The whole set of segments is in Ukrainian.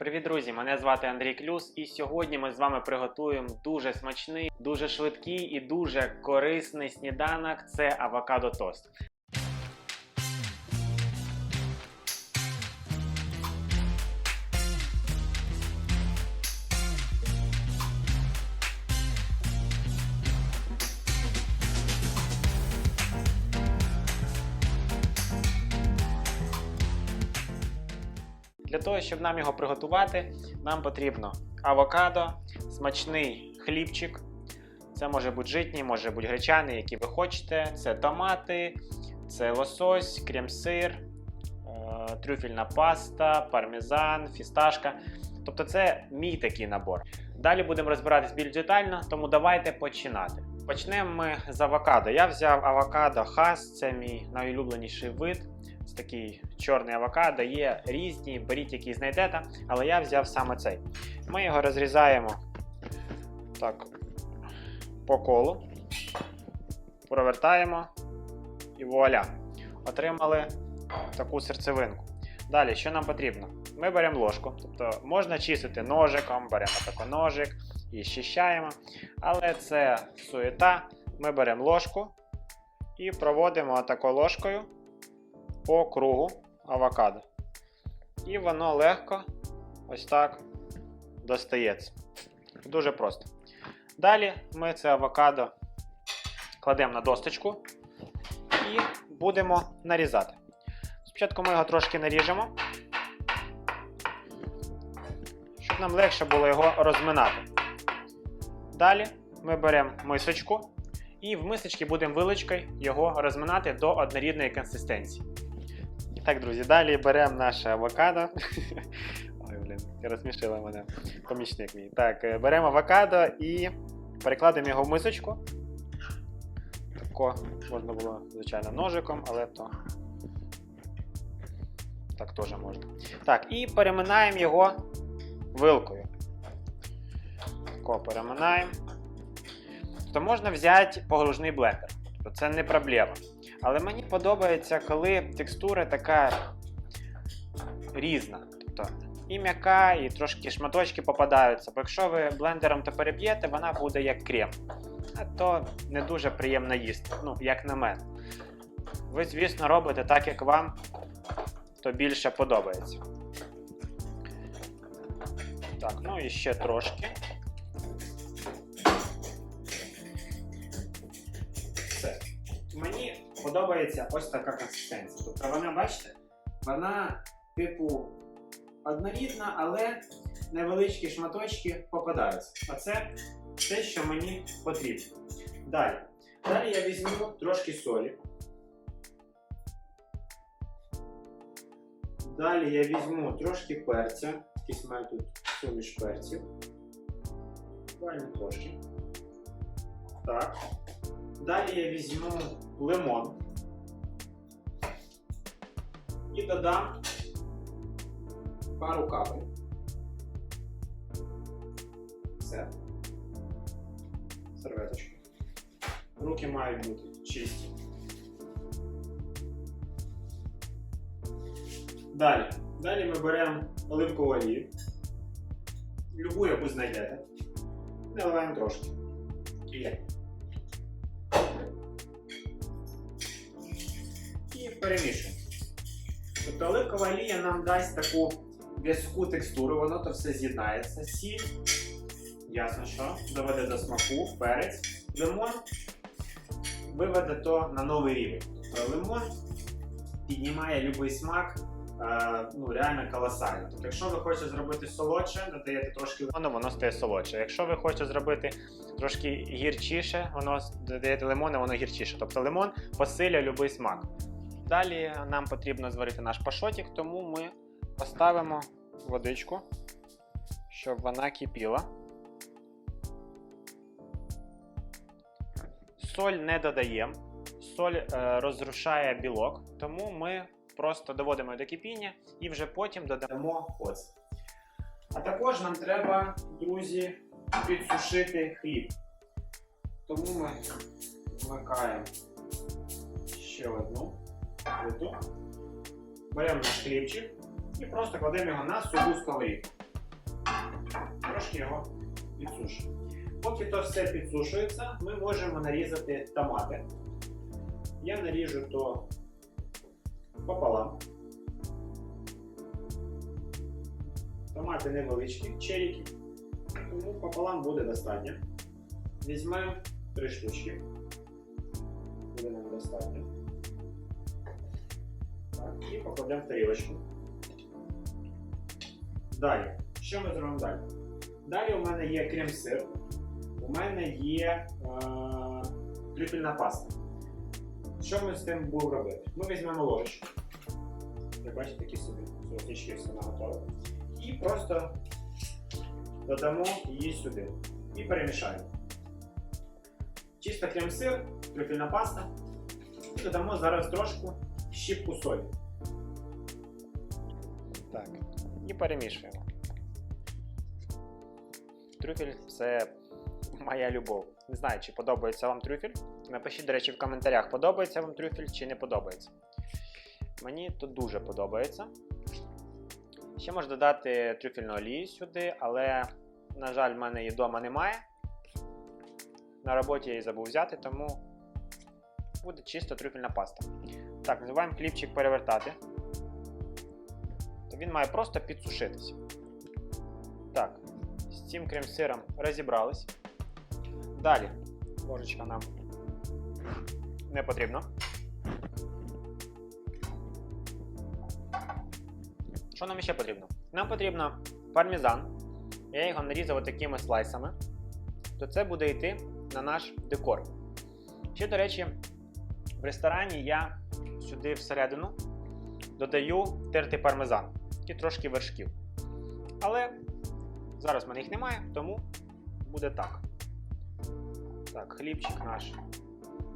Привіт, друзі! Мене звати Андрій Клюс, і сьогодні ми з вами приготуємо дуже смачний, дуже швидкий і дуже корисний сніданок це авокадо тост. Для того, щоб нам його приготувати, нам потрібно авокадо, смачний хлібчик. Це може бути житній, може бути гречаний, який ви хочете. Це томати, це лосось, крем-сир, е, трюфельна паста, пармезан, фісташка. Тобто це мій такий набор. Далі будемо розбиратись більш детально, тому давайте починати. Почнемо ми з авокадо. Я взяв авокадо хас, це мій найулюбленіший вид. Такий чорний авокадо, є різні, беріть, який знайдете, але я взяв саме цей. Ми його розрізаємо так, по колу, провертаємо і вуаля. Отримали таку серцевинку. Далі, що нам потрібно? Ми беремо ложку, тобто можна чистити ножиком, беремо такий ножик і щищаємо. Але це суєта. Ми беремо ложку і проводимо такою ложкою по кругу авокадо. І воно легко ось так достається. Дуже просто. Далі ми це авокадо кладемо на досточку і будемо нарізати. Спочатку ми його трошки наріжемо, щоб нам легше було його розминати. Далі ми беремо мисочку і в мисочці будемо вилочкою його розминати до однорідної консистенції. І так, друзі, далі беремо наше авокадо. Ой, блін, розсмішила мене помічник мій. Так, е, беремо авокадо і перекладемо його в мисочку. Тако можна було, звичайно, ножиком, але то. Так теж можна. Так, і переминаємо його вилкою. Тако переминаємо. То можна взяти погружний блендер. Це не проблема. Але мені подобається, коли текстура така різна. Тобто і м'яка, і трошки шматочки попадаються. Бо якщо ви блендером то переб'єте, вона буде як крем. А то не дуже приємно їсти, ну, як на мене. Ви, звісно, робите так, як вам то більше подобається. Так, ну і ще трошки. Подобається ось така консистенція. Тобто вона, бачите, вона, типу, однорідна, але невеличкі шматочки попадаються. А це те, що мені потрібно. Далі. Далі я візьму трошки солі. Далі я візьму трошки перця. Якийсь маю тут суміш перців. Буквально трошки. Так. Далі я візьму лимон і додам пару капель. Все. Серветочку. Руки мають бути чисті. Далі. Далі ми беремо оливкову олію. Любу, яку знайдете. Наливаємо трошки. Є. І перемішуємо. Тобто оливкова олія нам дасть таку в'язку текстуру, воно то все з'єднається. Сіль, ясно що, доведе до смаку, перець, лимон виведе то на новий рівень. Тобто лимон піднімає будь-який смак е, ну, реально колосально. Тобто, якщо ви хочете зробити солодше, додаєте трошки лимону, воно стає солодше. Якщо ви хочете зробити трошки гірчіше, воно додаєте лимону, воно гірчіше. Тобто лимон посилює будь-який смак. Далі нам потрібно зварити наш пашотик, тому ми поставимо водичку, щоб вона кипіла. Соль не додаємо. Соль е, розрушає білок, тому ми просто доводимо до кипіння і вже потім додамо оцет. А також нам треба, друзі, підсушити хліб. Тому ми вмикаємо ще одну плиту. Беремо наш хлібчик і просто кладемо його на суху сковорідку. Трошки його підсушимо. Поки то все підсушується, ми можемо нарізати томати. Я наріжу то пополам. Томати невеличкі, черіки, тому пополам буде достатньо. Візьмемо три штучки. Буде нам достатньо. Покладемо в тарілочку. Далі. Що ми зробимо далі? Далі у мене є крем-сир, у мене є е, трюфельна паста. Що ми з тим будемо робити? Ми візьмемо ложечку. Ви бачите, такі собі соснички все наготове. І просто додамо її сюди. І перемішаємо. Чисто крем-сир, трюфельна паста. І додамо зараз трошку щіпку солі. І перемішуємо. Трюфель це моя любов. Не знаю, чи подобається вам трюфель. Напишіть, до речі, в коментарях, подобається вам трюфель чи не подобається. Мені тут дуже подобається. Ще можна додати трюфельну олію сюди, але, на жаль, в мене її вдома немає. На роботі я її забув взяти, тому буде чисто трюфельна паста. Так, називаємо хлібчик перевертати. Він має просто підсушитися. Так, з цим крем-сиром розібрались. Далі ложечка нам не потрібна. Що нам ще потрібно? Нам потрібно пармезан. Я його нарізав такими слайсами. То це буде йти на наш декор. Ще, до речі, в ресторані я сюди всередину додаю тертий пармезан і трошки вершків. Але зараз в мене їх немає, тому буде так. Так, хлібчик наш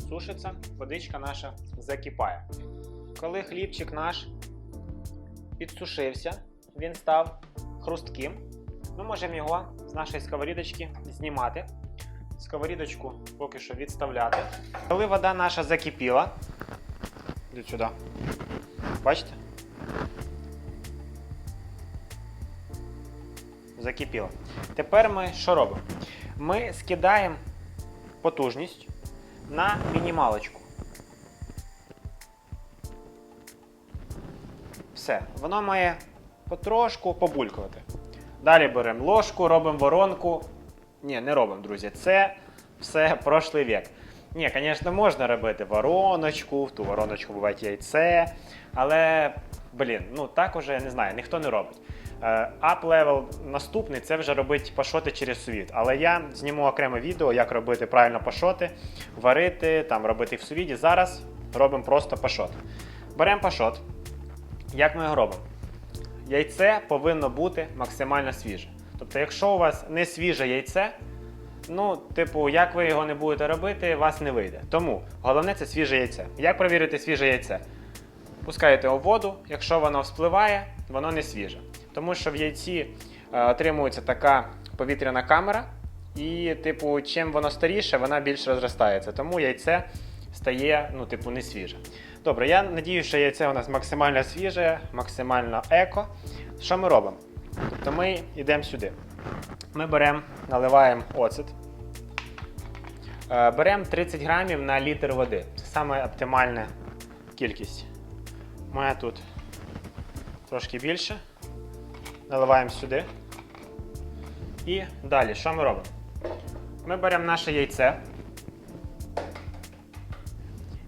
сушиться, водичка наша закипає. Коли хлібчик наш підсушився, він став хрустким, ми можемо його з нашої сковорідочки знімати. Сковорідочку поки що відставляти. Коли вода наша закипіла, сюди. Бачите? Закипіло. Тепер ми що робимо? Ми скидаємо потужність на мінімалочку. Все, воно має потрошку побулькувати. Далі беремо ложку, робимо воронку. Ні, не робимо, друзі. Це все прошлий вік. Ні, звісно, можна робити вороночку, в ту вороночку буває яйце. Але, блін, ну так уже не знаю, ніхто не робить. Ап левел наступний це вже робити пашоти через сувіт. Але я зніму окреме відео, як робити правильно пашоти, варити, там робити в сувіді. Зараз робимо просто пашот. Беремо пашот. Як ми його робимо? Яйце повинно бути максимально свіже. Тобто, якщо у вас не свіже яйце, ну, типу, як ви його не будете робити, у вас не вийде. Тому головне це свіже яйце. Як перевірити свіже яйце? Пускаєте у воду, якщо воно вспливає, воно не свіже. Тому що в яйці е, отримується така повітряна камера, і, типу, чим воно старіше, вона більш розростається. Тому яйце стає, ну, типу, не свіже. Добре, я надію, що яйце у нас максимально свіже, максимально еко. Що ми робимо? Тобто ми йдемо сюди. Ми беремо, наливаємо оцет. Е, Беремо 30 грамів на літр води. Це саме оптимальна кількість. Мене тут трошки більше. Наливаємо сюди. І далі, що ми робимо? Ми беремо наше яйце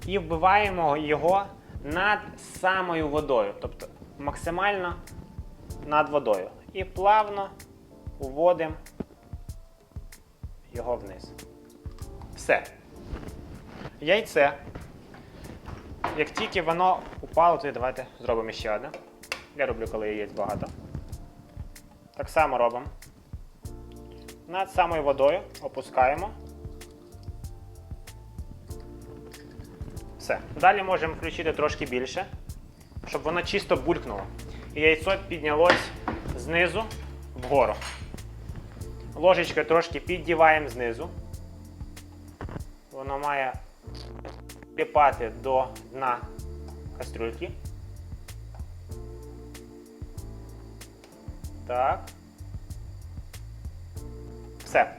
і вбиваємо його над самою водою, тобто максимально над водою. І плавно уводимо його вниз. Все. Яйце. Як тільки воно упало, то давайте зробимо ще одне. Я роблю, коли яєць багато. Так само робимо. Над самою водою опускаємо. Все. Далі можемо включити трошки більше, щоб воно чисто булькнуло. І яйцо піднялось знизу вгору. Ложечкою трошки піддіваємо знизу. Воно має припати до дна кастрюльки. Так. Все.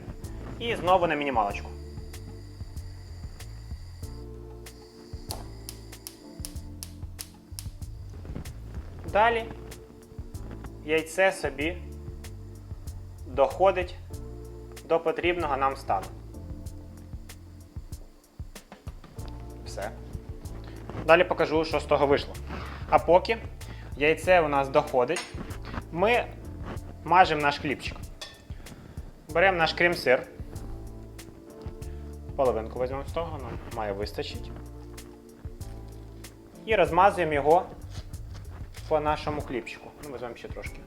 І знову на мінімалочку. Далі яйце собі доходить до потрібного нам стану. Все. Далі покажу, що з того вийшло. А поки яйце у нас доходить, ми мажемо наш хлібчик. Беремо наш крем-сир. Половинку візьмемо з того, нам має вистачити. І розмазуємо його по нашому хлібчику. Ну, візьмемо ще трошки.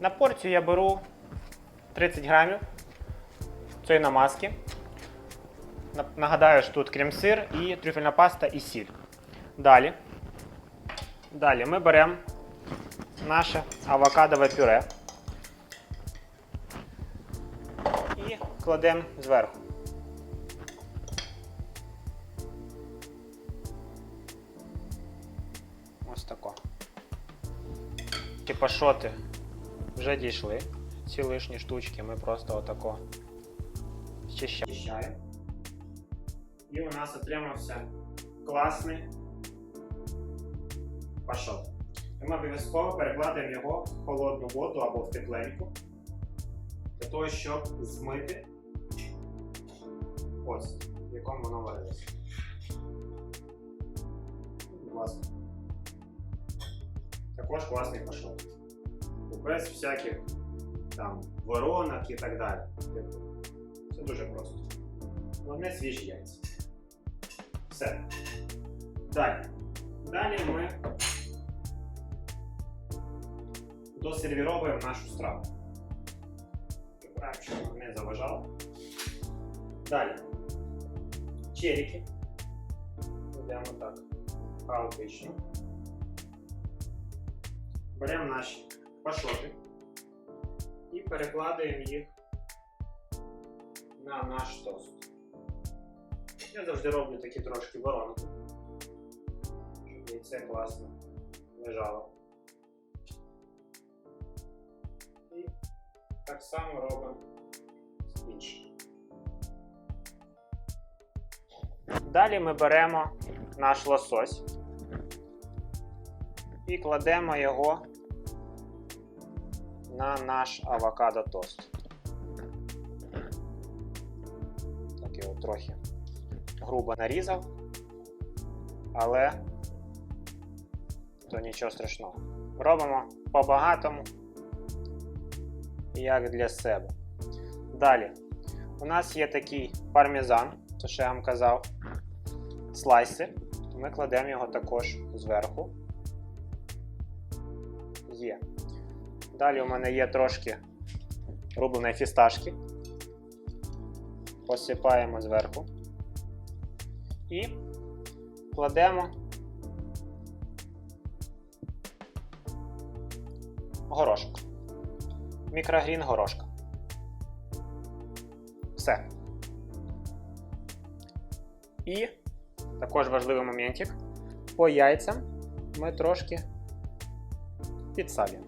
На порцію я беру 30 грамів намазки. На- Нагадаю, що тут крем-сир і трюфельна паста і сіль. Далі. Далі ми беремо наше авокадове пюре і кладемо зверху. Ось тако. Ті пашоти вже дійшли. Ці лишні штучки ми просто отако зчищаємо. І у нас отримався класний пашот. Ми обов'язково перекладемо його в холодну воду або в тепленьку, для того, щоб змити ось, в якому воно варилося. Будь. Також класний пашот. Без всяких там воронок і так далі. Типу, Це дуже просто. Головне свіжі яйця. Все. Далі. Далі ми досервіровуємо нашу страву. Прибираємо, щоб вона не заважала. Далі. Черіки. Кладемо так хаотично. Беремо наші пашоти і перекладаємо їх на наш тост. Я завжди роблю такі трошки воронки, щоб яйце класно лежало. І так само робимо з іншим. Далі ми беремо наш лосось і кладемо його на наш авокадо тост. Трохи грубо нарізав, але то нічого страшного. Робимо по-багатому, як для себе. Далі, у нас є такий пармезан, то що я вам казав, слайси. Ми кладемо його також зверху. Є. Далі у мене є трошки рубленої фісташки. Посипаємо зверху. І кладемо горошок. Мікрогрін горошка. Все. І також важливий моментик. По яйцям ми трошки підсалюємо.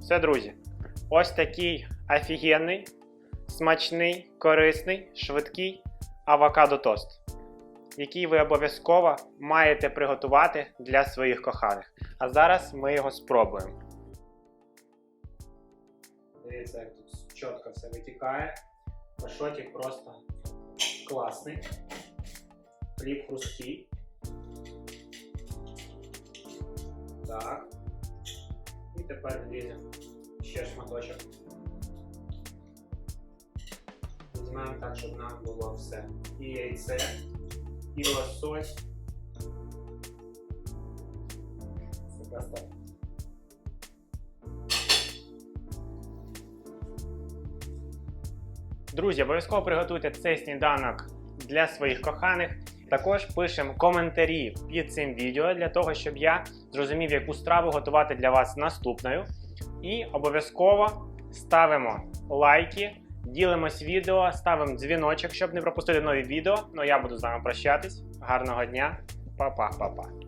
Все, друзі. Ось такий офігенний, смачний, корисний, швидкий авокадо тост, який ви обов'язково маєте приготувати для своїх коханих. А зараз ми його спробуємо. Дивіться, як тут чітко все витікає. Пашотик просто класний. Хліб хрусткий. Так. І тепер вліземо ще шматочок. Візьмемо так, щоб нам було все. І яйце, і лосось. Це просто. Друзі, обов'язково приготуйте цей сніданок для своїх коханих. Також пишемо коментарі під цим відео для того, щоб я зрозумів, яку страву готувати для вас наступною. І обов'язково ставимо лайки, ділимось відео, ставимо дзвіночок, щоб не пропустити нові відео. Ну я буду з вами прощатись. Гарного дня, Па-па-па-па.